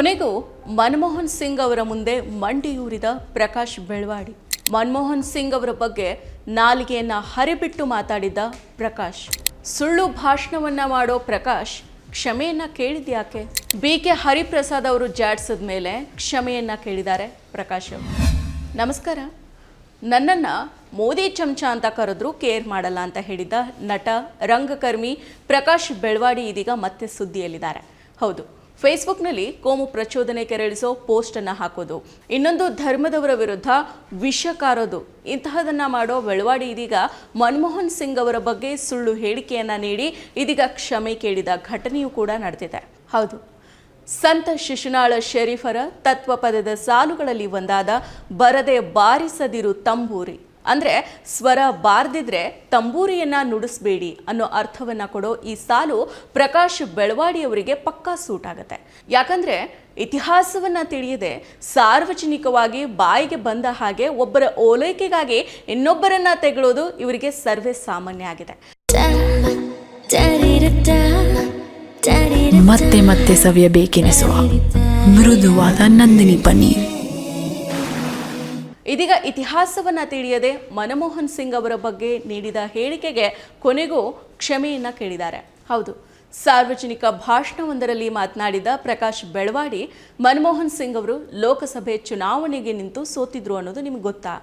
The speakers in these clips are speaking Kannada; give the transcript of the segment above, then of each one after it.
ಕೊನೆಗೂ ಮನಮೋಹನ್ ಸಿಂಗ್ ಅವರ ಮುಂದೆ ಮಂಡಿಯೂರಿದ ಪ್ರಕಾಶ್ ಬೆಳವಾಡಿ. ಮನಮೋಹನ್ ಸಿಂಗ್ ಅವರ ಬಗ್ಗೆ ನಾಲಿಗೆಯನ್ನು ಹರಿಬಿಟ್ಟು ಮಾತಾಡಿದ್ದ ಪ್ರಕಾಶ್. ಸುಳ್ಳು ಭಾಷಣವನ್ನ ಮಾಡೋ ಪ್ರಕಾಶ್ ಕ್ಷಮೆಯನ್ನ ಕೇಳಿದ್ಯಾಕೆ ಬಿ ಕೆ ಹರಿಪ್ರಸಾದ್ ಅವರು ಜಾಡ್ಸಿದ ಮೇಲೆ ಕ್ಷಮೆಯನ್ನ ಕೇಳಿದ್ದಾರೆ ಪ್ರಕಾಶ್ ಅವರು. ನಮಸ್ಕಾರ. ನನ್ನನ್ನು ಮೋದಿ ಚಮಚ ಅಂತ ಕರೆದ್ರು ಕೇರ್ ಮಾಡಲ್ಲ ಅಂತ ಹೇಳಿದ್ದ ನಟ ರಂಗಕರ್ಮಿ ಪ್ರಕಾಶ್ ಬೆಳವಾಡಿ ಇದೀಗ ಮತ್ತೆ ಸುದ್ದಿಯಲ್ಲಿದ್ದಾರೆ. ಹೌದು ಫೇಸ್ಬುಕ್ನಲ್ಲಿ ಕೋಮು ಪ್ರಚೋದನೆ ಕೆರಳಿಸೋ ಪೋಸ್ಟನ್ನು ಹಾಕೋದು. ಇನ್ನೊಂದು ಧರ್ಮದವರ ವಿರುದ್ಧ ವಿಷ ಕಾರೋದು. ಇಂತಹದನ್ನು ಮಾಡೋ ಬೆಳವಾಡಿ ಇದೀಗ ಮನಮೋಹನ್ ಸಿಂಗ್ ಅವರ ಬಗ್ಗೆ ಸುಳ್ಳು ಹೇಳಿಕೆಯನ್ನು ನೀಡಿ ಇದೀಗ ಕ್ಷಮೆ ಕೇಳಿದ ಘಟನೆಯೂ ಕೂಡ ನಡೆದಿದೆ. ಹೌದು. ಸಂತ ಶಿಶುನಾಳ ಶರೀಫರ ತತ್ವಪದದ ಸಾಲುಗಳಲ್ಲಿ ಒಂದಾದ ಬರದೆ ಬಾರಿಸದಿರು ತಂಬೂರಿ. ಅಂದ್ರೆ ಸ್ವರ ಬಾರ್ದಿದ್ರೆ ತಂಬೂರಿಯನ್ನ ನುಡಿಸ್ಬೇಡಿ ಅನ್ನೋ ಅರ್ಥವನ್ನ ಕೊಡೋ ಈ ಸಾಲು ಪ್ರಕಾಶ್ ಬೆಳವಾಡಿ ಅವರಿಗೆ ಪಕ್ಕಾ ಸೂಟ್ ಆಗುತ್ತೆ. ಯಾಕಂದ್ರೆ ಇತಿಹಾಸವನ್ನ ತಿಳಿಯದೆ ಸಾರ್ವಜನಿಕವಾಗಿ ಬಾಯಿಗೆ ಬಂದ ಹಾಗೆ ಒಬ್ಬರ ಓಲೈಕೆಗಾಗಿ ಇನ್ನೊಬ್ಬರನ್ನ ತೆಗಳೋದು ಇವರಿಗೆ ಸರ್ವೇ ಸಾಮಾನ್ಯ ಆಗಿದೆ. ಮತ್ತೆ ಮತ್ತೆ ಸವಿಯಬೇಕೆನಿಸುವ ಮೃದುವಾದ ನಂದಿನಿ ಪನ್ನೀರ್. ಇದೀಗ ಇತಿಹಾಸವನ್ನ ತಿಳಿಯದೆ ಮನಮೋಹನ್ ಸಿಂಗ್ ಅವರ ಬಗ್ಗೆ ನೀಡಿದ ಹೇಳಿಕೆಗೆ ಕೊನೆಗೂ ಕ್ಷಮೆಯನ್ನ ಕೇಳಿದ್ದಾರೆ. ಹೌದು, ಸಾರ್ವಜನಿಕ ಭಾಷಣವೊಂದರಲ್ಲಿ ಮಾತನಾಡಿದ ಪ್ರಕಾಶ್ ಬೆಳವಾಡಿ, ಮನಮೋಹನ್ ಸಿಂಗ್ ಅವರು ಲೋಕಸಭೆ ಚುನಾವಣೆಗೆ ನಿಂತು ಸೋತಿದ್ರು ಅನ್ನೋದು ನಿಮ್ಗೆ ಗೊತ್ತಾ?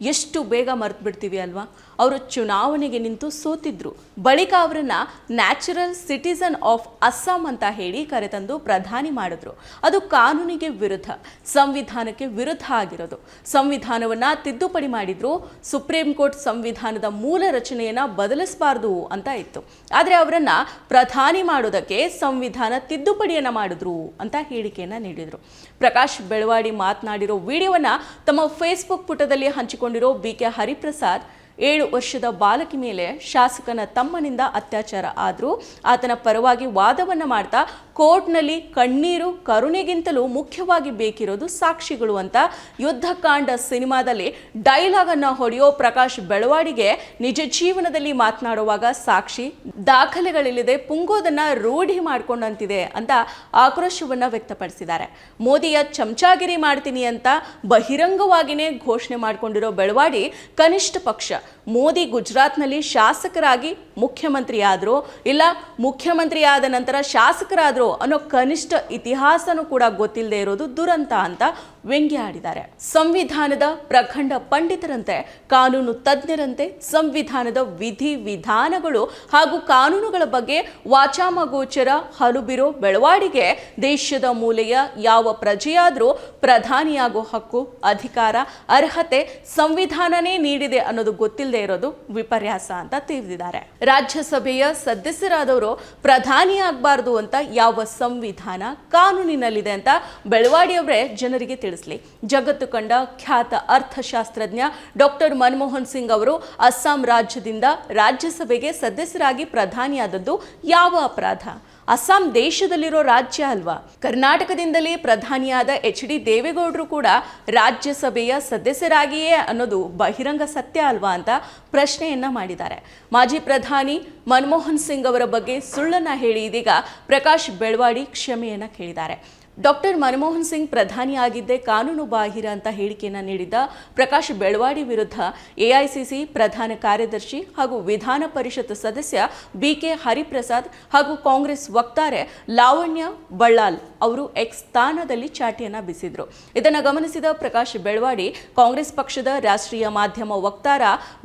ಎಷ್ಟು ಬೇಗ ಮರೆತು ಬಿಡ್ತೀವಿ ಅಲ್ವಾ? ಅವರು ಚುನಾವಣೆಗೆ ನಿಂತು ಸೋತಿದ್ರು. ಬಳಿಕ ಅವರನ್ನು ನ್ಯಾಚುರಲ್ ಸಿಟಿಸನ್ ಆಫ್ ಅಸ್ಸಾಂ ಅಂತ ಹೇಳಿ ಕರೆತಂದು ಪ್ರಧಾನಿ ಮಾಡಿದ್ರು. ಅದು ಕಾನೂನಿಗೆ ವಿರುದ್ಧ, ಸಂವಿಧಾನಕ್ಕೆ ವಿರುದ್ಧ ಆಗಿರೋದು. ಸಂವಿಧಾನವನ್ನ ತಿದ್ದುಪಡಿ ಮಾಡಿದ್ರು. ಸುಪ್ರೀಂ ಕೋರ್ಟ್ ಸಂವಿಧಾನದ ಮೂಲ ರಚನೆಯನ್ನ ಬದಲಿಸಬಾರ್ದು ಅಂತ ಇತ್ತು. ಆದರೆ ಅವರನ್ನು ಪ್ರಧಾನಿ ಮಾಡೋದಕ್ಕೆ ಸಂವಿಧಾನ ತಿದ್ದುಪಡಿಯನ್ನ ಮಾಡಿದ್ರು ಅಂತ ಹೇಳಿಕೆಯನ್ನ ನೀಡಿದ್ರು. ಪ್ರಕಾಶ್ ಬೆಳವಾಡಿ ಮಾತನಾಡಿರೋ ವಿಡಿಯೋವನ್ನ ತಮ್ಮ ಫೇಸ್ಬುಕ್ ಪುಟದಲ್ಲಿ ಹಂಚಿಕೊಂಡಿರೋ ಬಿ ಕೆ ಹರಿಪ್ರಸಾದ್ ಏಳು ವರ್ಷದ ಬಾಲಕಿ ಮೇಲೆ ಶಾಸಕನ ತಮ್ಮನಿಂದ ಅತ್ಯಾಚಾರ ಆದರೂ ಆತನ ಪರವಾಗಿ ವಾದವನ್ನು ಮಾಡ್ತಾ ಕೋರ್ಟ್ನಲ್ಲಿ ಕಣ್ಣೀರು ಕರುಣೆಗಿಂತಲೂ ಮುಖ್ಯವಾಗಿ ಬೇಕಿರೋದು ಸಾಕ್ಷಿಗಳು ಅಂತ ಯುದ್ಧಕಾಂಡ ಸಿನಿಮಾದಲ್ಲಿ ಡೈಲಾಗ್ ಅನ್ನ ಹೊಡೆಯೋ ಪ್ರಕಾಶ್ ಬೆಳವಾಡಿಗೆ ನಿಜ ಜೀವನದಲ್ಲಿ ಮಾತನಾಡುವಾಗ ಸಾಕ್ಷಿ ದಾಖಲೆಗಳಿಲ್ಲದೆ ಪುಂಗೋದನ್ನ ರೂಢಿ ಮಾಡ್ಕೊಂಡಂತಿದೆ ಅಂತ ಆಕ್ರೋಶವನ್ನ ವ್ಯಕ್ತಪಡಿಸಿದ್ದಾರೆ. ಮೋದಿಯ ಚಮಚಾಗಿರಿ ಮಾಡ್ತೀನಿ ಅಂತ ಬಹಿರಂಗವಾಗಿಯೇ ಘೋಷಣೆ ಮಾಡಿಕೊಂಡಿರೋ ಬೆಳವಾಡಿ ಕನಿಷ್ಠ ಪಕ್ಷ ಮೋದಿ ಗುಜರಾತ್ನಲ್ಲಿ ಶಾಸಕರಾಗಿ ಮುಖ್ಯಮಂತ್ರಿ ಆದರು ಇಲ್ಲ ಮುಖ್ಯಮಂತ್ರಿ ಆದ ನಂತರ ಶಾಸಕರಾದರು ಅನ್ನೋ ಕನಿಷ್ಠ ಇತಿಹಾಸನೂ ಕೂಡ ಗೊತ್ತಿಲ್ಲದೆ ಇರೋದು ದುರಂತ ಅಂತ ವ್ಯಂಗ್ಯ ಆಡಿದ್ದಾರೆ. ಸಂವಿಧಾನದ ಪ್ರಖಂಡ ಪಂಡಿತರಂತೆ, ಕಾನೂನು ತಜ್ಞರಂತೆ, ಸಂವಿಧಾನದ ವಿಧಿ ವಿಧಾನಗಳು ಹಾಗೂ ಕಾನೂನುಗಳ ಬಗ್ಗೆ ವಾಚಾಮಗೋಚರ ಹಲುಬಿರೋ ಬೆಳವಾಡಿಗೆ ದೇಶದ ಮೂಲೆಯ ಯಾವ ಪ್ರಜೆಯಾದರೂ ಪ್ರಧಾನಿಯಾಗೋ ಹಕ್ಕು, ಅಧಿಕಾರ, ಅರ್ಹತೆ ಸಂವಿಧಾನನೇ ನೀಡಿದೆ ಅನ್ನೋದು ಗೊತ್ತಿಲ್ಲದೆ ಇರೋದು ವಿಪರ್ಯಾಸ ಅಂತ ತಿಳಿದಿದ್ದಾರೆ. ರಾಜ್ಯಸಭೆಯ ಸದಸ್ಯರಾದವರು ಪ್ರಧಾನಿ ಆಗಬಾರ್ದು ಅಂತ ಯಾವ ಸಂವಿಧಾನ ಕಾನೂನಿನಲ್ಲಿದೆ ಅಂತ ಬೆಳವಾಡಿಯವರೇ ಜನರಿಗೆ ತಿಳಿಸ್ಲಿ. ಜಗತ್ತು ಕಂಡ ಖ್ಯಾತ ಅರ್ಥಶಾಸ್ತ್ರಜ್ಞ ಡಾಕ್ಟರ್ ಮನಮೋಹನ್ ಸಿಂಗ್ ಅವರು ಅಸ್ಸಾಂ ರಾಜ್ಯದಿಂದ ರಾಜ್ಯಸಭೆಗೆ ಸದಸ್ಯರಾಗಿ ಪ್ರಧಾನಿಯಾದದ್ದು ಯಾವ ಅಪರಾಧ? ಅಸ್ಸಾಂ ದೇಶದಲ್ಲಿರೋ ರಾಜ್ಯ ಅಲ್ವಾ? ಕರ್ನಾಟಕದಿಂದಲೇ ಪ್ರಧಾನಿಯಾದ ಎಚ್ ಡಿ ದೇವೇಗೌಡರು ಕೂಡ ರಾಜ್ಯಸಭೆಯ ಸದಸ್ಯರಾಗಿಯೇ ಅನ್ನೋದು ಬಹಿರಂಗ ಸತ್ಯ ಅಲ್ವಾ ಅಂತ ಪ್ರಶ್ನೆಯನ್ನ ಮಾಡಿದ್ದಾರೆ. ಮಾಜಿ ಪ್ರಧಾನಿ ಮನಮೋಹನ್ ಸಿಂಗ್ ಅವರ ಬಗ್ಗೆ ಸುಳ್ಳನ್ನ ಹೇಳಿ ಇದೀಗ ಪ್ರಕಾಶ್ ಬೆಳವಾಡಿ ಕ್ಷಮೆಯನ್ನ ಕೇಳಿದ್ದಾರೆ. ಡಾಕ್ಟರ್ ಮನಮೋಹನ್ ಸಿಂಗ್ ಪ್ರಧಾನಿಯಾಗಿದ್ದೇ ಕಾನೂನು ಬಾಹಿರ ಅಂತ ಹೇಳಿಕೆಯನ್ನು ನೀಡಿದ್ದ ಪ್ರಕಾಶ್ ಬೆಳವಾಡಿ ವಿರುದ್ಧ ಎಐಸಿಸಿ ಪ್ರಧಾನ ಕಾರ್ಯದರ್ಶಿ ಹಾಗೂ ವಿಧಾನ ಪರಿಷತ್ ಸದಸ್ಯ ಬಿಕೆ ಹರಿಪ್ರಸಾದ್ ಹಾಗೂ ಕಾಂಗ್ರೆಸ್ ವಕ್ತಾರೆ ಲಾವಣ್ಯ ಬಳ್ಳಾಲ್ ಅವರು ಎಕ್ಸ್ ಸ್ಥಾನದಲ್ಲಿ ಚಾಟಿಯನ್ನ ಬೀಸಿದ್ರು. ಇದನ್ನು ಗಮನಿಸಿದ ಪ್ರಕಾಶ್ ಬೆಳವಾಡಿ, ಕಾಂಗ್ರೆಸ್ ಪಕ್ಷದ ರಾಷ್ಟ್ರೀಯ ಮಾಧ್ಯಮ ವಕ್ತಾರ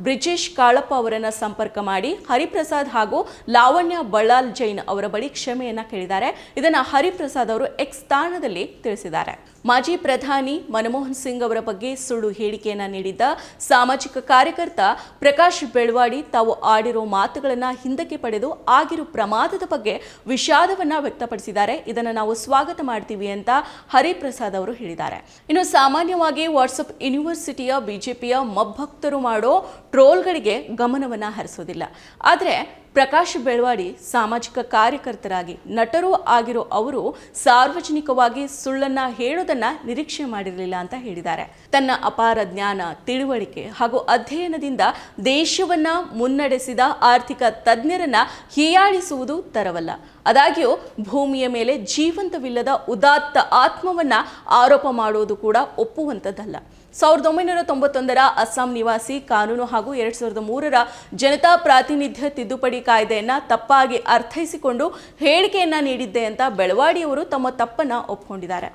ಬ್ರಿಜೇಶ್ ಕಾಳಪ್ಪ ಅವರನ್ನು ಸಂಪರ್ಕ ಮಾಡಿ ಹರಿಪ್ರಸಾದ್ ಹಾಗೂ ಲಾವಣ್ಯ ಬಳ್ಳಾಲ್ ಜೈನ್ ಅವರ ಬಳಿ ಕ್ಷಮೆಯನ್ನ ಕೇಳಿದ್ದಾರೆ. ಇದನ್ನು ಹರಿಪ್ರಸಾದ್ ಅವರು ಎಕ್ಸ್ ಸ್ಥಾನದಲ್ಲಿ ತಿಳಿಸಿದ್ದಾರೆ. ಮಾಜಿ ಪ್ರಧಾನಿ ಮನಮೋಹನ್ ಸಿಂಗ್ ಅವರ ಬಗ್ಗೆ ಸುಳ್ಳು ಹೇಳಿಕೆಯನ್ನ ನೀಡಿದ್ದ ಸಾಮಾಜಿಕ ಕಾರ್ಯಕರ್ತ ಪ್ರಕಾಶ್ ಬೆಳವಾಡಿ ತಾವು ಆಡಿರೋ ಮಾತುಗಳನ್ನು ಹಿಂದಕ್ಕೆ ಪಡೆದು ಆಗಿರೋ ಪ್ರಮಾದದ ಬಗ್ಗೆ ವಿಷಾದವನ್ನ ವ್ಯಕ್ತಪಡಿಸಿದ್ದಾರೆ. ಇದನ್ನು ನಾವು ಸ್ವಾಗತ ಮಾಡ್ತೀವಿ ಅಂತ ಹರಿಪ್ರಸಾದ್ ಅವರು ಹೇಳಿದ್ದಾರೆ. ಇನ್ನು ಸಾಮಾನ್ಯವಾಗಿ ವಾಟ್ಸಪ್ ಯೂನಿವರ್ಸಿಟಿಯ ಬಿಜೆಪಿಯ ಮಬ್ಬಕ್ತರು ಮಾಡೋ ಟ್ರೋಲ್ಗಳಿಗೆ ಗಮನವನ್ನು ಹರಿಸೋದಿಲ್ಲ. ಆದರೆ ಪ್ರಕಾಶ್ ಬೆಳವಾಡಿ ಸಾಮಾಜಿಕ ಕಾರ್ಯಕರ್ತರಾಗಿ ನಟರೂ ಆಗಿರೋ ಅವರು ಸಾರ್ವಜನಿಕವಾಗಿ ಸುಳ್ಳನ್ನ ಹೇಳೋದನ್ನ ನಿರೀಕ್ಷೆ ಮಾಡಿರಲಿಲ್ಲ ಅಂತ ಹೇಳಿದ್ದಾರೆ. ತನ್ನ ಅಪಾರ ಜ್ಞಾನ, ತಿಳುವಳಿಕೆ ಹಾಗೂ ಅಧ್ಯಯನದಿಂದ ದೇಶವನ್ನ ಮುನ್ನಡೆಸಿದ ಆರ್ಥಿಕ ತಜ್ಞರನ್ನ ಹೀಯಾಳಿಸುವುದು ತರವಲ್ಲ. ಆದಾಗ್ಯೂ, ಭೂಮಿಯ ಮೇಲೆ ಜೀವಂತವಿಲ್ಲದ ಉದಾತ್ತ ಆತ್ಮವನ್ನ ಆರೋಪ ಮಾಡುವುದು ಕೂಡ ಒಪ್ಪುವಂಥದ್ದಲ್ಲ ಸಾವಿರದ ಒಂಬೈನೂರ ತೊಂಬತ್ತೊಂದರ ಅಸ್ಸಾಂ ನಿವಾಸಿ ಕಾನೂನು ಹಾಗೂ ಎರಡ್ ಸಾವಿರದ ಮೂರರ ಜನತಾ ಪ್ರಾತಿನಿಧ್ಯ ತಿದ್ದುಪಡಿ ಕಾಯ್ದೆಯನ್ನ ತಪ್ಪಾಗಿ ಅರ್ಥೈಸಿಕೊಂಡು ಹೇಳಿಕೆಯನ್ನ ನೀಡಿದ್ದೆ ಅಂತ ಬೆಳವಾಡಿಯವರು ತಮ್ಮ ತಪ್ಪನ್ನ ಒಪ್ಪಿಕೊಂಡಿದ್ದಾರೆ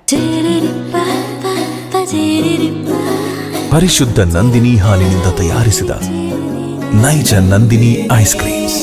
ಪರಿಶುದ್ಧ ನಂದಿನಿ ಹಾಲಿನಿಂದ ತಯಾರಿಸಿದ ನೈಜ ನಂದಿನಿ ಐಸ್ ಕ್ರೀಮ್ಸ್.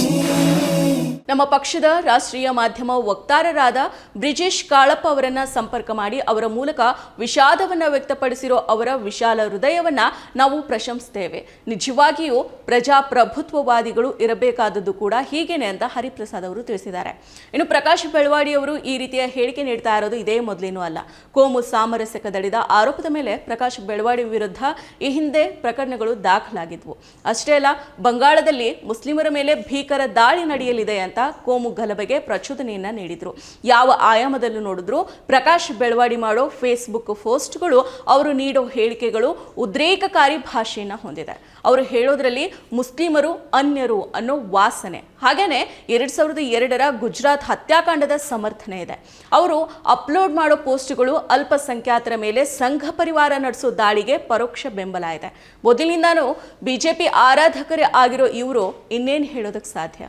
ನಮ್ಮ ಪಕ್ಷದ ರಾಷ್ಟ್ರೀಯ ಮಾಧ್ಯಮ ವಕ್ತಾರರಾದ ಬ್ರಿಜೇಶ್ ಕಾಳಪ್ಪ ಅವರನ್ನ ಸಂಪರ್ಕ ಮಾಡಿ ಅವರ ಮೂಲಕ ವಿಷಾದವನ್ನ ವ್ಯಕ್ತಪಡಿಸಿರೋ ಅವರ ವಿಶಾಲ ಹೃದಯವನ್ನ ನಾವು ಪ್ರಶಂಸಿಸ್ತೇವೆ. ನಿಜವಾಗಿಯೂ ಪ್ರಜಾಪ್ರಭುತ್ವವಾದಿಗಳು ಇರಬೇಕಾದದ್ದು ಕೂಡ ಹೀಗೇನೆ ಅಂತ ಹರಿಪ್ರಸಾದ್ ಅವರು ತಿಳಿಸಿದ್ದಾರೆ. ಇನ್ನು ಪ್ರಕಾಶ್ ಬೆಳವಾಡಿ ಅವರು ಈ ರೀತಿಯ ಹೇಳಿಕೆ ನೀಡ್ತಾ ಇರೋದು ಇದೇ ಮೊದಲೇನೂ ಅಲ್ಲ. ಕೋಮು ಸಾಮರಸ್ಯ ದಡಿದ ಆರೋಪದ ಮೇಲೆ ಪ್ರಕಾಶ್ ಬೆಳವಾಡಿ ವಿರುದ್ಧ ಈ ಹಿಂದೆ ಪ್ರಕರಣಗಳು ದಾಖಲಾಗಿದ್ವು. ಅಷ್ಟೇ ಅಲ್ಲ, ಬಂಗಾಳದಲ್ಲಿ ಮುಸ್ಲಿಮರ ಮೇಲೆ ಭೀಕರ ದಾಳಿ ನಡೆಯಲಿದೆ ಅಂತ ಕೋಮು ಗಲಭೆಗೆ ಪ್ರಚೋದನೆಯನ್ನ ನೀಡಿದ್ರು. ಯಾವ ಆಯಾಮದಲ್ಲೂ ನೋಡಿದ್ರು ಪ್ರಕಾಶ್ ಬೆಳವಾಡಿ ಮಾಡೋ ಫೇಸ್ಬುಕ್ ಪೋಸ್ಟ್ಗಳು ಅವರು ನೀಡೋ ಹೇಳಿಕೆಗಳು ಉದ್ರೇಕಕಾರಿ ಭಾಷೆಯನ್ನ ಹೊಂದಿದೆ. ಅವರು ಹೇಳೋದ್ರಲ್ಲಿ ಮುಸ್ಲಿಮರು ಅನ್ಯರು ಅನ್ನೋ ವಾಸನೆ. ಹಾಗೇನೆ ಎರಡ್ ಸಾವಿರದ ಎರಡರ ಗುಜರಾತ್ ಹತ್ಯಾಕಾಂಡದ ಸಮರ್ಥನೆ ಇದೆ. ಅವರು ಅಪ್ಲೋಡ್ ಮಾಡೋ ಪೋಸ್ಟ್ಗಳು ಅಲ್ಪಸಂಖ್ಯಾತರ ಮೇಲೆ ಸಂಘ ಪರಿವಾರ ನಡೆಸೋ ದಾಳಿಗೆ ಪರೋಕ್ಷ ಬೆಂಬಲ ಇದೆ. ಮೊದಲಿನಿಂದಾನೂ ಬಿಜೆಪಿ ಆರಾಧಕರೇ ಆಗಿರೋ ಇವರು ಇನ್ನೇನು ಹೇಳೋದಕ್ಕೆ ಸಾಧ್ಯ?